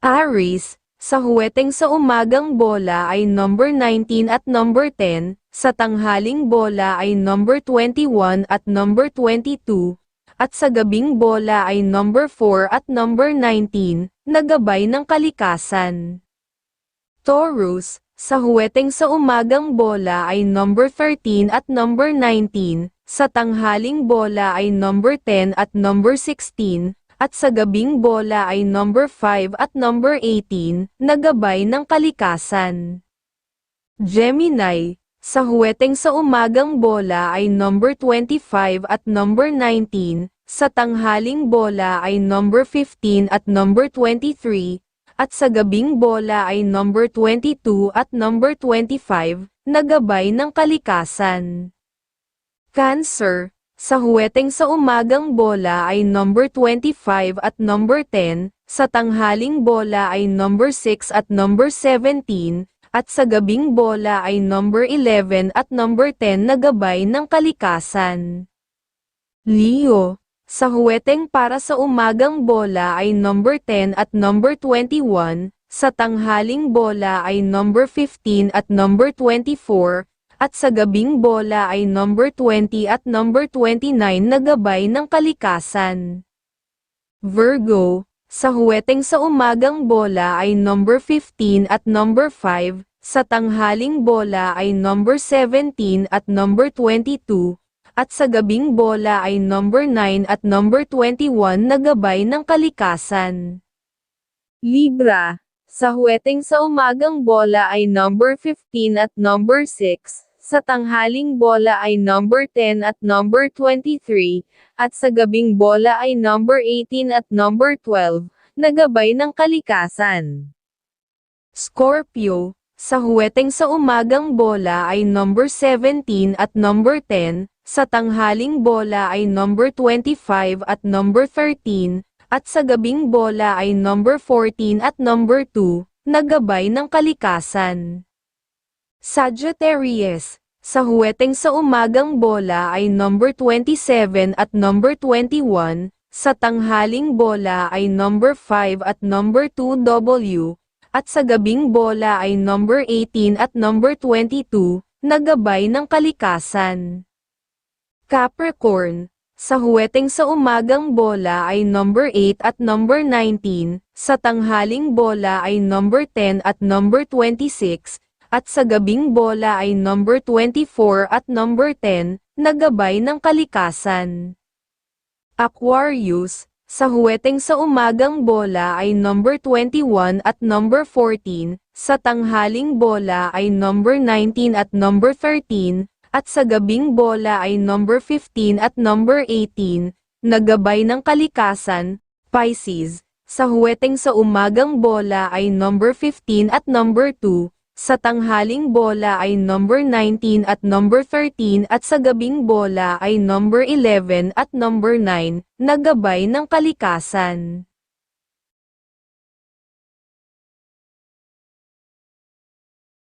Aries, sa huweteng sa umagang bola ay number 19 at number 10, sa tanghaling bola ay number 21 at number 22, at sa gabing bola ay number 4 at number 19, nagabay ng kalikasan. Taurus, sa huweteng sa umagang bola ay number 13 at number 19, sa tanghaling bola ay number 10 at number 16, at sa gabing bola ay number 5 at number 18, nagabay ng kalikasan. Gemini, sa huweteng sa umagang bola ay number 25 at number 19, sa tanghaling bola ay number 15 at number 23, at sa gabing bola ay number 22 at number 25, nagabay ng kalikasan. Cancer, sa huweteng sa umagang bola ay number 25 at number 10, sa tanghaling bola ay number 6 at number 17, at sa gabing bola ay number 11 at number 10 na gabay ng kalikasan. Leo, sa huweteng para sa umagang bola ay number 10 at number 21, sa tanghaling bola ay number 15 at number 24, at sa gabing bola ay number 20 at number 29 na gabay ng kalikasan. Virgo, sa huweteng sa umagang bola ay number 15 at number 5, sa tanghaling bola ay number 17 at number 22, at sa gabing bola ay number 9 at number 21 na gabay ng kalikasan. Libra, sa huweteng sa umagang bola ay number 15 at number 6, sa tanghaling bola ay number 10 at number 23, at sa gabing bola ay number 18 at number 12, nagabay ng kalikasan. Scorpio, sa huweteng sa umagang bola ay number 17 at number 10, sa tanghaling bola ay number 25 at number 13, at sa gabing bola ay number 14 at number 2, nagabay ng kalikasan. Sagittarius, sa huweteng sa umagang bola ay number 27 at number 21, sa tanghaling bola ay number 5 at number 2W, at sa gabing bola ay number 18 at number 22, nagabay ng kalikasan. Capricorn, sa huweteng sa umagang bola ay number 8 at number 19, sa tanghaling bola ay number 10 at number 26, at sa gabing bola ay number 24 at number 10, nagabay ng kalikasan. Aquarius, sa huweteng sa umagang bola ay number 21 at number 14, sa tanghaling bola ay number 19 at number 13, at sa gabing bola ay number 15 at number 18, nagabay ng kalikasan, Pisces, sa huweteng sa umagang bola ay number 15 at number 2, sa tanghaling bola ay number 19 at number 13 at sa gabing bola ay number 11 at number 9, nagabay ng kalikasan.